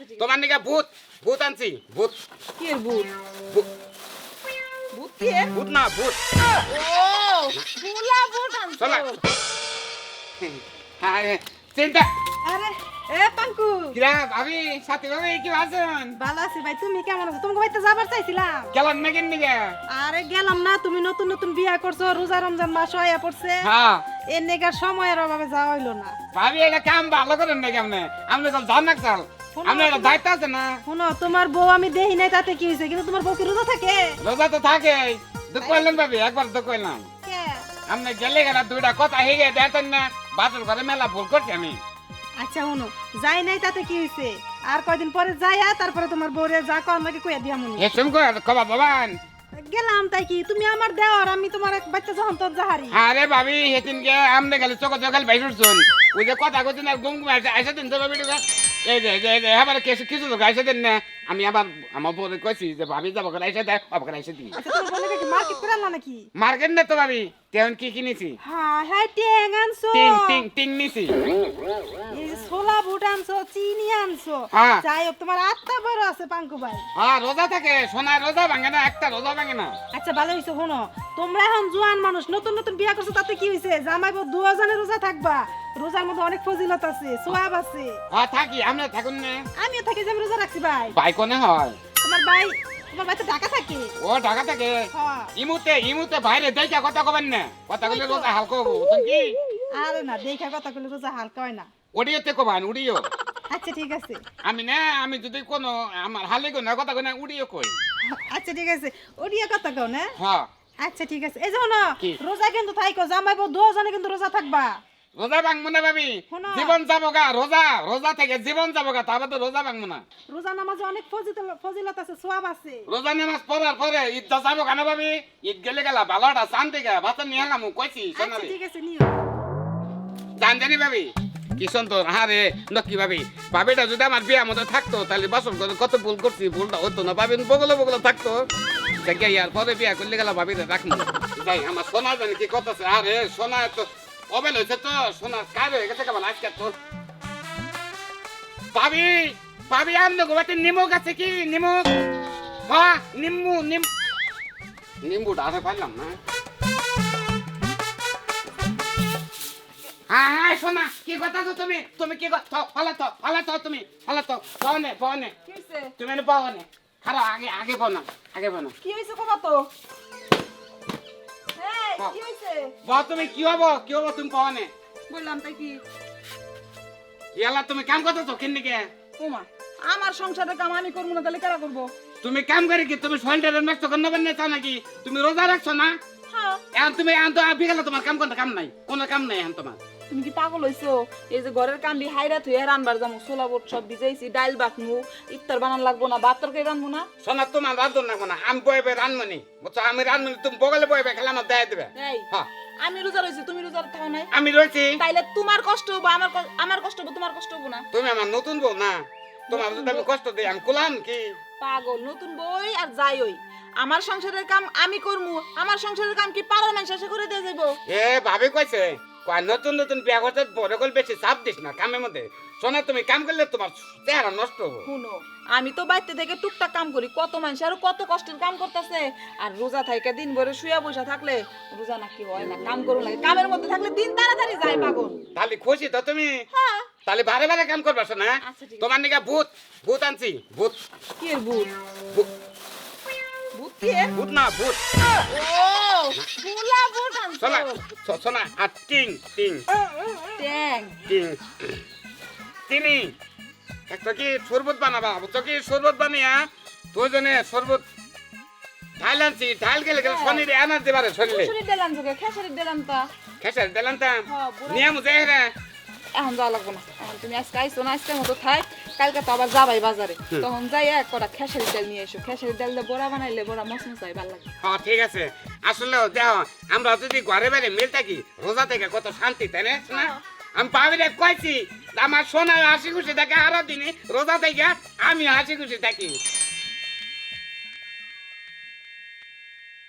তোমার নিকে ভূত ভূত আনছি ভূত। কি ভূত? ভূত- কি ভূত না ভূত। ও ফুলা ভূত আনছো। চলা হ্যাঁ চিন্তা। আরে এ পাঙ্কু। কিরা ভাবি সাথী ভাবি কি আছেন? ভালো আছি ভাই তুমি কেমন আছো? তোমাকে বাড়িতে যাবার চাইছিলাম। গেলেন নাকি নিকে আরে গেলাম না তুমি নতুন নতুন বিয়া করছ রোজা রমজান মাস হইয়া পড়ছে। হ্যাঁ। এর নেগার সময়ের অভাবে যাওয়া হইল না। ভাবি এটা কাম ভালো করেন নাকি আপনি আপনি তো জান না চাল। আপনার একটা দায়িত্ব আছে না? শোনো তোমার বউ আমি দেহি নাই তাতে কি হয়েছে? কিন্তু তোমার বউ কি রোজা থাকে? রোজা তো থাকে দুঃখ ভাবি একবার দুঃখ করলাম। কে? গেলে গেলা দুইটা কথা হেগে দেখেন না বাজার ঘরে মেলা ভুল করছি আমি। আচ্ছা শোনো যাই নাই তাতে কি হয়েছে? আর কয়দিন পরে যাইয়া তারপরে তোমার বউরে যা কর নাকি কইয়া দিয়া মনে। হেসুম করে কবা বাবান গেলাম তাই কি? তুমি আমার দেওয়ার আমি তোমার এক বাচ্চা যখন তোর জাহারি আরে ভাবি হেতিন গে আমনে গেলে চোখ চোখাল ভাই শুনছুন ওই যে কথা কইছেন আর গুম গুম আইসা দিন তো ভাবি। এই যে এই যে যে আবার কিছু কিছু লোক আইসা দিন না। আমি আবার আমার বউরে কইছি যে ভাবি যাব করে আইসা দেয় অবাক আইসা দিই আচ্ছা তোমার বলে কি মার্কেট করে আনলা নাকি? মার্কেট না তো ভাবি তেমন কি কিনেছি? হ্যাঁ হ্যাঁ ট্যাং আনছো। টিং টিং টিং নিছি। এই ছোলা বুট আনছো চিনি আনছো। হ্যাঁ। যাই হোক তোমার আত্মা বড় আছে পাঙ্কু ভাই। হ্যাঁ রোজা থাকে সোনার রোজা ভাঙে না একটা রোজা ভাঙে না। আচ্ছা ভালো হয়েছে শোনো। তোমরা এখন জোয়ান মানুষ নতুন নতুন বিয়া করছ তাতে কি হয়েছে জামাই বউ দুজনে রোজা থাকবা। রোজার মধ্যে অনেক ফজিলত আছে সোয়াব আছে। হ্যাঁ থাকি আমরা থাকুন না। আমিও থাকি যে আমি রোজা রাখছি ভাই। ভাই কোনে হয়? তোমার ভাই তোমার ভাই তো ঢাকা থাকে। ও ঢাকা থাকে? হ্যাঁ। ইমুতে ইমুতে বাইরে দেখা কথা কবেন না? কথা কইলে রোজা হালকা হব কি? আরে না দেখা কথা বলে রোজা হালকা হয় না। উড়িয়েতে কবান উড়িও। আচ্ছা ঠিক আছে। আমি না আমি যদি কোনো আমার হালে কোনো কথা কই না উড়িও কই। আচ্ছা ঠিক আছে। ওডিয়া কথা কও না? হ্যাঁ। আচ্ছা ঠিক আছে। এই যে কি? রোজা কিন্তু থাইকো জামাই বউ দুজনে কিন্তু রোজা থাকবা। রোজা ভাঙবো না ভাবি? শোনো। জীবন যাব গা রোজা রোজা থেকে জীবন যাব গা তারপর তো রোজা ভাঙবো না। রোজা নামাজে অনেক ফজিলত ফজিলত আছে সোয়াব আছে। রোজা নামাজ পড়ার পরে ঈদ তো যাব কেন ভাবি? ঈদ গেলে গেলা ভালোটা শান্তি গা বাচ্চা নিয়ে এলাম কইছি আচ্ছা সোনালি। ঠিক আছে নিও। জান জানি ভাবি কি সুন্দর আরে নকি ভাবি। ভাবিটা যদি আমার বিয়া মতো থাকতো তাহলে বাসন করে কত ভুল করছি ভুলটা হতো না ভাবি বগলে বগলে থাকতো। দেখে ইয়ার পরে বিয়া করলে গেলা ভাবিটা রাখব যাই আমার সোনা জানি কি কত আছে আরে সোনা তো অবেল হয়েছে তো? সোনা কার হয়ে গেছে কেমন? আজকে তো ভাবি ভাবি আমনে গোবাতে নিমক আছে কি? নিমক হ্যাঁ নিম্বু নিম নিম্বুটা আছে পারলাম না। হ্যাঁ হ্যাঁ শোনা কি কথা তো তুমি? তুমি কি কথা ফলা তো ফলা তো তুমি? ফলা তো পাওনে পাওনে কি হইছে? তুমি পাওনে খারাপ আগে আগে পাও না আগে পাও না কি হইছে কবা তো। কি হইছে? বাহ তুমি কি হব? কি হব তুমি পাওয়া বললাম তাই কি? ইয়ালা তুমি কাম করতে তো কেন কে আমার সংসারের কাম আমি করব না তাহলে কারা করব? তুমি কাম করে কি তুমি শরীরটা নষ্ট করে নেবেন না নাকি? তুমি রোজা রাখছো না? হ্যাঁ। এখন তুমি এখন তো বিকালে তোমার কাম করতে কাম নাই কোনো কাম নাই এখন তোমার। তুমি কি পাগল হইছো? এই যে ঘরের কান্দি হাইরা থুয়ে রানবার যামু ছোলা বট সব ভিজাইছি ডাইল বাটমু ইফতার বানান লাগবো না ভাত তরকারি রানবো না? সোনা তোমার রান্ধন না না আমি বইবে রানমনি বুঝছ আমি রানমনি তুমি বগলে বইবে খেলে আমার দেয় দেবে। হ্যাঁ। আমি রোজা রইছি তুমি রোজা থাও নাই। আমি রয়েছি তাইলে তোমার কষ্ট হব আমার আমার কষ্ট হব তোমার কষ্ট হব না। তুমি আমার নতুন বউ না। তোমার যদি আমি কষ্ট দিই আমি কুলাম কি? পাগল নতুন বই আর যাই ওই আমার সংসারের কাম আমি করমু আমার সংসারের কাম কি পাড়ার মানুষ করে দিয়ে যাব এ ভাবি কইছে কয় নতুন নতুন বিয়া করতে বড় করে বেশি চাপ দিস না কামের মধ্যে। শোনা তুমি কাম করলে তোমার চেহারা নষ্ট হব। শুনো আমি তো বাড়িতে থেকে টুকটাক কাম করি কত মানুষ আর কত কষ্টের কাম করতেছে। আর রোজা থাইকা দিন ভরে শুয়া বসে থাকলে রোজা নাকি হয় না কাম করুন লাগে কামের মধ্যে থাকলে দিন তাড়াতাড়ি যায় পাগল। তাহলে খুশি তো তুমি? হ্যাঁ। তাহলে বারে বারে কাম করবা শোনা আচ্ছা, তোমার নিকা ভূত ভূত আনছি ভূত। কি ভূত? ভূত- ভূত কি ভূত না ভূত। শ- শোনা আর টিং টিং ট্যাং টিং চিনি একটা কি শরবত বানাবা? বুঝছ কি শরবত বানিয়া? দুজনে শরবত ঢাল আনছি ঢাল গেলে গেলে শনিরে আনার দিবারে শরীরে। খেসারির দিলাম তোকে খেসারির দিলাম তা খেসার দিলাম তা হ্যাঁ, নিয়ে মুজে রে এখন যাওয়া লাগবো না। তুমি আজকে আইসো না আজকের মতো থাক। কালকে তো আবার যাবাই বাজারে। তখন যাই এক কটা খেসারি তেল নিয়ে এসো। খেসারি তেল দিয়ে বড়া বানাইলে বড়া মশমশাই ভালো লাগে। হ্যাঁ ঠিক আছে। আসলে দেখো আমরা যদি ঘরে বাইরে মিল থাকি রোজা থেকে কত শান্তি তাই না শোনা? আমি পাবিরে কইছি আমার সোনা হাসি খুশি থাকে আরও দিনে রোজা থেকে আমি হাসি খুশি থাকি।